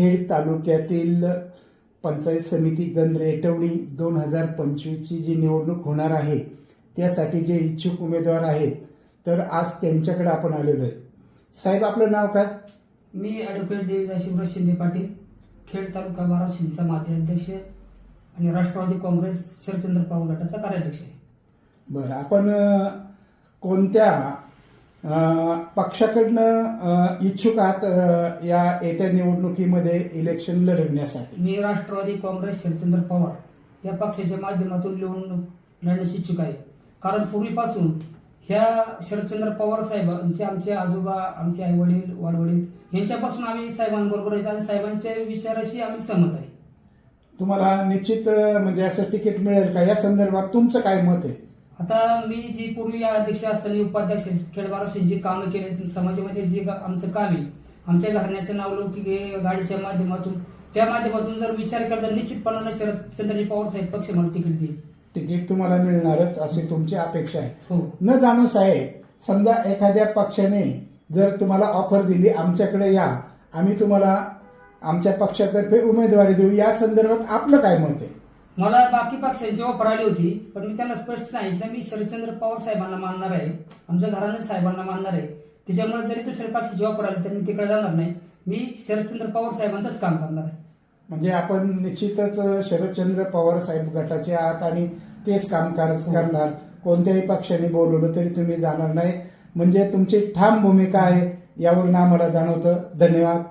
खेड तालुक्यातील पंचायत समिती गण रेटवडी दोन हजार पंचवीसची जी निवडणूक होणार आहे त्यासाठी जे इच्छुक उमेदवार आहेत तर आज त्यांच्याकडे आपण आलेलो आहे. साहेब आपलं नाव काय? मी ॲडव्होकेट देवीदास शिवराज शिंदे पाटील खेड तालुका बारा शिंचा माजी अध्यक्ष आणि राष्ट्रवादी काँग्रेस शरदचंद्र पवार गटाचा कार्याध्यक्ष आहे. बरं आपण कोणत्या पक्षाकडनं इच्छुक आहात या येत्या निवडणुकीमध्ये इलेक्शन लढवण्यासाठी? मी राष्ट्रवादी काँग्रेस शरदचंद्र पवार या पक्षाच्या माध्यमातून निवडणूक लढण्यास इच्छुक आहे. कारण पूर्वीपासून ह्या शरदचंद्र पवार साहेबांचे आमचे आजोबा आमचे आई वडील वाडवडील यांच्यापासून आम्ही साहेबांबरोबर आहेत आणि साहेबांच्या विचाराशी आम्ही सहमत आहे. तुम्हाला निश्चित म्हणजे असं तिकीट मिळेल का? या संदर्भात तुमचं काय मत आहे? आता मी जी पूर्वी अध्यक्ष असताना उपाध्यक्ष खेडबाराशी जी कामं केली समाजामध्ये जे आमचं काम आहे आमच्या घराण्याचं नाव लौकिक गाडीच्या माध्यमातून त्या माध्यमातून जर विचार करता निश्चितपणानं शरद चंद्रजी पवार साहेब पक्ष मला तिकीट देईल. तिकीट तुम्हाला मिळणारच अशी तुमची अपेक्षा आहे. हो. न जाणू साहेब समजा एखाद्या पक्षाने जर तुम्हाला ऑफर दिली आमच्याकडे या आम्ही तुम्हाला आमच्या पक्षातर्फे उमेदवारी देऊ या संदर्भात आपलं काय मत आहे? मला बाकी पक्षांची ऑफर आली होती पण मी त्यांना स्पष्ट सांगितलं मी शरदचंद्र पवार साहेबांना मानणार आहे. आमच्या घराने साहेबांना मानणार आहे. त्याच्यामुळे जरी दुसऱ्या पक्षाची ऑफर आली तर मी तिकडे जाणार नाही. मी शरदचंद्र पवार साहेबांचंच काम करणार आहे. म्हणजे आपण निश्चितच शरदचंद्र पवार साहेब गटाचे आहात आणि तेच काम कर- करणार. कोणत्याही पक्षाने बोलवलं तरी तुम्ही जाणार नाही. म्हणजे तुमची ठाम भूमिका आहे यावरून आम्हाला जाणवतं. धन्यवाद.